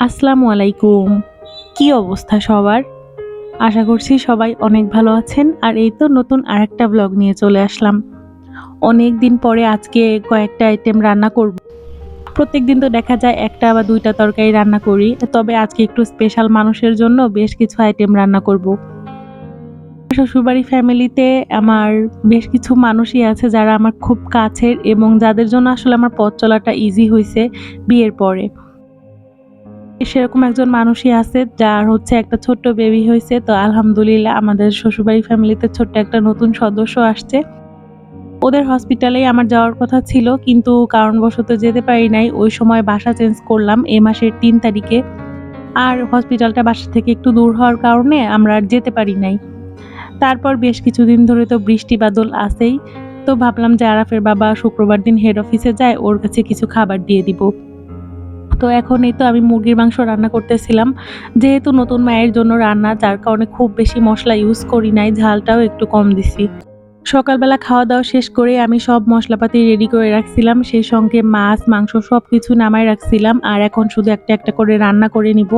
আসসালামু আলাইকুম। কি অবস্থা সবার? আশা করছি সবাই অনেক ভালো আছেন। আর এই তো নতুন আরেকটা ব্লগ নিয়ে চলে আসলাম। অনেক দিন পরে আজকে কয়েকটা আইটেম রান্না করব। প্রত্যেক দিন তো দেখা যায় একটা বা দুইটা তরকারি রান্না করি। তবে আজকে একটু স্পেশাল মানুষের জন্য বেশ কিছু আইটেম রান্না করব। শ্বশুরবাড়ি ফ্যামিলিতে আমার বেশ কিছু মানুষই আছে যারা আমার খুব কাছের এবং যাদের জন্য আসলে আমার পথ চলাটা ইজি হয়েছে বিয়ের পরে। সেরকম একজন মানুষই আছে যার হচ্ছে একটা ছোট্ট বেবি হয়েছে তো আলহামদুলিল্লাহ আমাদের শ্বশুরবাড়ি ফ্যামিলিতে ছোট্ট একটা নতুন সদস্য আসছে। ওদের হসপিটালেই আমার যাওয়ার কথা ছিল কিন্তু কারণবশত যেতে পারি নাই। ওই সময় বাসা চেঞ্জ করলাম এ মাসের তিন তারিখে। আর হসপিটালটা বাসা থেকে একটু দূর হওয়ার কারণে আমরা আর যেতে পারি নাই। তারপর বেশ কিছুদিন ধরে তো বৃষ্টি বাদল আসেই তো ভাবলাম যে আরাফের বাবা শুক্রবার দিন হেড অফিসে যায়, ওর কাছে কিছু খাবার দিয়ে দিব। তো এখন এই তো আমি মুরগির মাংস রান্না করতেছিলাম, যেহেতু নতুন মায়ের জন্য রান্না, যার কারণে খুব বেশি মশলা ইউজ করি নাই, ঝালটাও একটু কম দিছি। সকালবেলা খাওয়া দাওয়া শেষ করে আমি সব মশলাপাতি রেডি করে রাখছিলাম। সেই সঙ্গে মাছ, মাংস সব কিছু নামায় রাখছিলাম আর এখন শুধু একটা একটা করে রান্না করে নিব।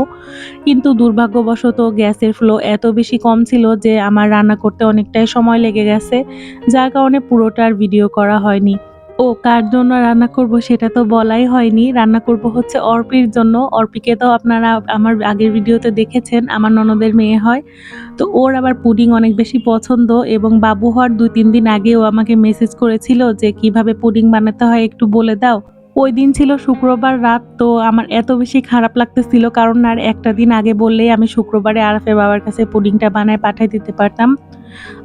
কিন্তু দুর্ভাগ্যবশত গ্যাসের ফ্লো এত বেশি কম ছিল যে আমার রান্না করতে অনেকটাই সময় লেগে গেছে। যার কারণে পুরোটার ভিডিও করা হয়নি। ও কার জন্য রান্না করব সেটা তো বলাই হয়নি। রান্না করব হচ্ছে অর্পির জন্য। অর্পিকে তো আপনারা আমার আগের ভিডিওতে দেখেছেন, আমার ননদের মেয়ে হয়। তো ওর আবার পুডিং অনেক বেশি পছন্দ এবং বাবু হওয়ার দুই তিন দিন আগে ও আমাকে মেসেজ করেছিল যে কীভাবে পুডিং বানাতে হয় একটু বলে দাও। ওই দিন ছিল শুক্রবার রাত, তো আমার এত বেশি খারাপ লাগতেছিল কারণ আর একটা দিন আগে বললেই আমি শুক্রবারে আরাফের বাবার কাছে পুডিংটা বানায় পাঠিয়ে দিতে পারতাম।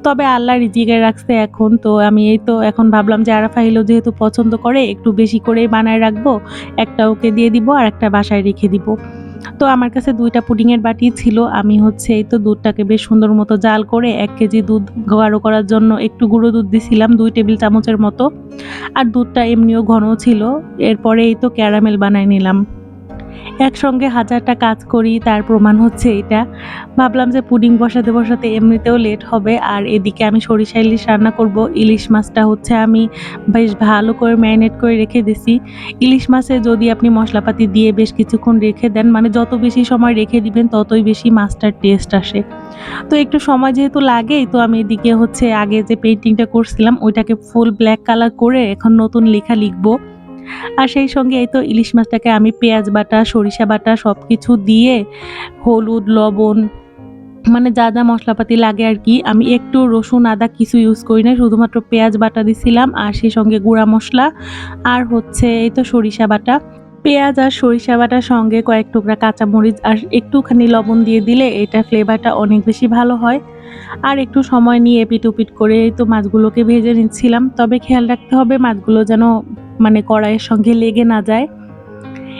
তবে আল্লাহ রিজিকে রাখছে এখন, তো আমি এই তো এখন ভাবলাম যে আরাফা হিলো যেহেতু পছন্দ করে, একটু বেশি করেই বানায় রাখব, একটা ওকে দিয়ে দিব আর একটা বাসায় রেখে দিব। তো আমার কাছে দুইটা পুডিংয়ের বাটি ছিল। আমি হচ্ছে এই তো দুধটাকে বেশ সুন্দর মতো জাল করে এক কেজি দুধ গাঢ় করার জন্য একটু গুঁড়ো দুধ দিছিলাম, দুই টেবিল চামচের মতো। আর দুধটা এমনিও ঘন ছিল। এরপরে এই তো ক্যারামেল বানাই নিলাম। একসঙ্গে হাজারটা কাজ করি, তার প্রমাণ হচ্ছে এটা। ভাবলাম যে পুডিং বসাতে বসাতে এমনিতেও লেট হবে, আর এদিকে আমি সরিষা ইলিশ রান্না করব। ইলিশ মাছটা হচ্ছে আমি বেশ ভালো করে ম্যারিনেট করে রেখে দিছি। ইলিশ মাছে যদি আপনি মশলাপাতি দিয়ে বেশ কিছুক্ষণ রেখে দেন মানে যত বেশি সময় রেখে দিবেন, ততই বেশি মাছটার টেস্ট আসে। তো একটু সময় যেহেতু লাগেই তো আমি এদিকে হচ্ছে আগে যে পেন্টিংটা করছিলাম, ওইটাকে ফুল ব্ল্যাক কালার করে এখন নতুন লেখা লিখব। আর সেই সঙ্গে এই তো ইলিশ মাছটাকে আমি পেঁয়াজ বাটা, সরিষা বাটা সব কিছু দিয়ে হলুদ, লবণ মানে যা যা মশলাপাতি লাগে আর কি, আমি একটু রসুন, আদা কিছু ইউজ করি না শুধুমাত্র পেঁয়াজ বাটা দিছিলাম আর সেই সঙ্গে গুঁড়া মশলা আর হচ্ছে এই তো সরিষা বাটা। পেঁয়াজ আর সরিষা বাটার সঙ্গে কয়েক টুকরা কাঁচামরিচ আর একটুখানি লবণ দিয়ে দিলে এটা ফ্লেভারটা অনেক বেশি ভালো হয়। আর একটু সময় নিয়ে এপিট উপিট করে এই তো মাছগুলোকে ভেজে নিচ্ছিলাম, তবে খেয়াল রাখতে হবে মাছগুলো যেন মানে কড়াইয়ের সঙ্গে লেগে না যায়।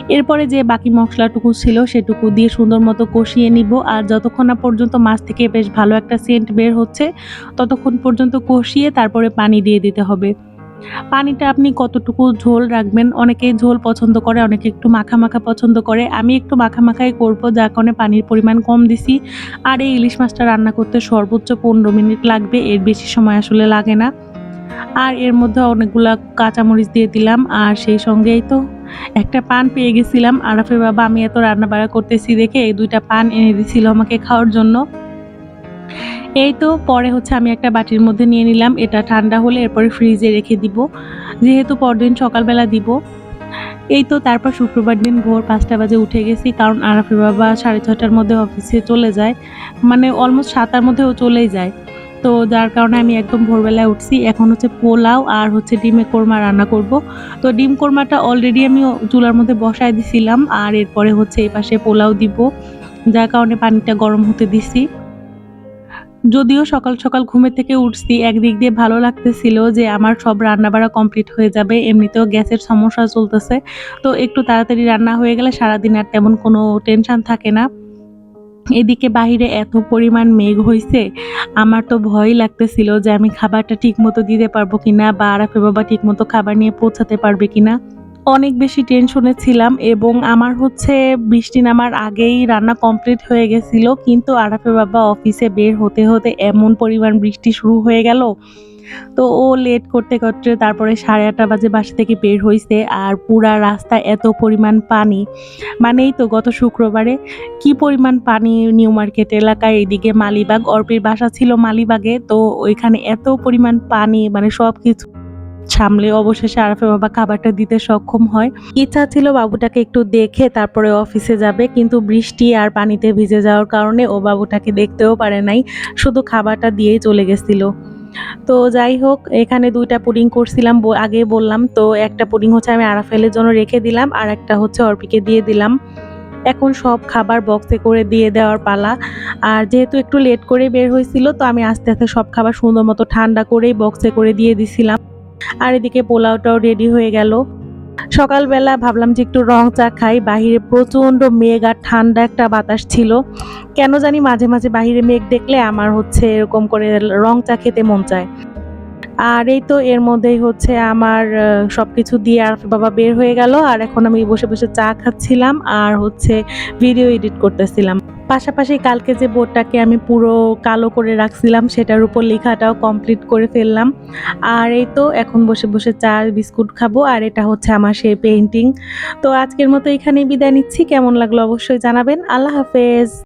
এরপরে যে বাকি মশলাটুকু ছিল সেটুকু দিয়ে সুন্দর মতো কষিয়ে নিব। আর যতক্ষণ না পর্যন্ত মাছ থেকে বেশ ভালো একটা সেন্ট বের হচ্ছে, ততক্ষণ পর্যন্ত কষিয়ে তারপরে পানি দিয়ে দিতে হবে। পানিটা আপনি কতটুকু ঝোল রাখবেন? অনেকেই ঝোল পছন্দ করে, অনেকে একটু মাখা মাখা পছন্দ করে। আমি একটু মাখা মাখাই করব, যার কারণে পানির পরিমাণ কম দিছি। আর এই ইলিশ মাছটা রান্না করতে সর্বোচ্চ পনেরো মিনিট লাগবে, এর বেশি সময় আসলে লাগে না। আর এর মধ্যে অনেকগুলা কাঁচামরিচ দিয়ে দিলাম, আর সেই সঙ্গেই তো একটা পান পেয়ে গেছিলাম। আরাফে বাবা, আমি এত রান্না বাড়া করতেছি দেখে এই দুইটা পান এনে দিছিল আমাকে খাওয়ার জন্য। এই তো, পরে হচ্ছে আমি একটা বাটির মধ্যে নিয়ে নিলাম, এটা ঠান্ডা হলে এরপরে ফ্রিজে রেখে দিব। যেহেতু পরদিন সকালবেলা দিব। এই তো, তারপর শুক্রবার দিন ভোর পাঁচটা বাজে উঠে গেছি, কারণ আরাফে বাবা সাড়ে ছটার মধ্যে অফিসে চলে যায়। মানে অলমোস্ট সাতটার মধ্যেও চলেই যায়। তো যার কারণে আমি একদম ভোরবেলায় উঠছি। এখন হচ্ছে পোলাও আর হচ্ছে ডিমে কোরমা রান্না করব। তো ডিম কোরমাটা অলরেডি আমি চুলার মধ্যে বসায় দিছিলাম আর এরপরে হচ্ছে এই পাশে পোলাও দিব। যার কারণে পানিটা গরম হতে দিছি। যদিও সকাল সকাল ঘুমের থেকে উঠছি, একদিক দিয়ে ভালো লাগতেছিল যে আমার সব রান্না বাড়া কমপ্লিট হয়ে যাবে। এমনিতেও গ্যাসের সমস্যা চলতেছে। তো একটু তাড়াতাড়ি রান্না হয়ে গেলে সারাদিন আর তেমন কোনো টেনশন থাকে না। এদিকে বাহিরে এত পরিমাণ মেঘ হয়েছে আমার তো ভয় লাগতেছিল যে আমি খাবারটা ঠিক মতো দিতে পারব কিনা বা আরাফে বাবা ঠিক মতো খাবার নিয়ে পৌঁছাতে পারবে কিনা। অনেক বেশি টেনশনে ছিলাম এবং আমার হচ্ছে বৃষ্টি নামার আগেই রান্না কমপ্লিট হয়ে গেছিল, কিন্তু আরাফে বাবা অফিসে বের হতে হতে এমন পরিমাণ বৃষ্টি শুরু হয়ে গেল তো ও লেট করতে করতে তারপরে সাড়ে আটটা বাজে বাসা থেকে বের হয়েছে আর পুরা রাস্তা এত পরিমাণ পানি। মানেই তো গত শুক্রবারে কি পরিমাণ পানি নিউ মার্কেট এলাকায় এইদিকে মালিবাগ, অর্পির বাসা ছিল মালিবাগে, তো ওইখানে এত পরিমাণ পানি মানে সব কিছু সামলে অবশেষে আরাফে বাবা খাবারটা দিতে সক্ষম হয়। ইচ্ছা ছিল বাবুটাকে একটু দেখে তারপরে অফিসে যাবে, কিন্তু বৃষ্টি আর পানিতে ভিজে যাওয়ার কারণে ও বাবুটাকে দেখতেও পারে নাই, শুধু খাবারটা দিয়েই চলে গেছিল। তো যাই হোক, এখানে দুইটা পুডিং করছিলাম আগে বললাম, তো একটা পুডিং হচ্ছে আমি আরাফেলের জন্য রেখে দিলাম, আর একটা হচ্ছে অর্পিকে দিয়ে দিলাম। এখন সব খাবার বক্সে করে দিয়ে দেওয়ার পালা। আর যেহেতু একটু লেট করে বের হয়েছিল, তো আমি আস্তে আস্তে সব খাবার সুন্দর মতো ঠান্ডা করেই বক্সে করে দিয়ে দিছিলাম। আর এদিকে পোলাওটাও রেডি হয়ে গেল। সকালবেলা ভাবলাম যে একটু রং চা খাই। বাহিরে প্রচণ্ড মেঘ আর ঠান্ডা একটা বাতাস ছিল। কেন জানি মাঝে মাঝে বাহিরে মেঘ দেখলে আমার হচ্ছে এরকম করে রং চা খেতে মন চায়। আর এই তো এর মধ্যেই হচ্ছে আমার সব কিছু দিয়ে আর বাবা বের হয়ে গেল। আর এখন আমি বসে বসে চা খাচ্ছিলাম আর হচ্ছে ভিডিও এডিট করতেছিলাম। পাশাপাশি কালকে যে বোর্ডটাকে আমি পুরো কালো করে রাখছিলাম, সেটার উপর লেখাটাও কমপ্লিট করে ফেললাম। আর এই তো এখন বসে বসে চা, বিস্কুট খাব, আর এটা হচ্ছে আমার সেই পেন্টিং তো আজকের মতো এখানেই বিদায় নিচ্ছি। কেমন লাগল অবশ্যই জানাবেন। আল্লাহ হাফেজ।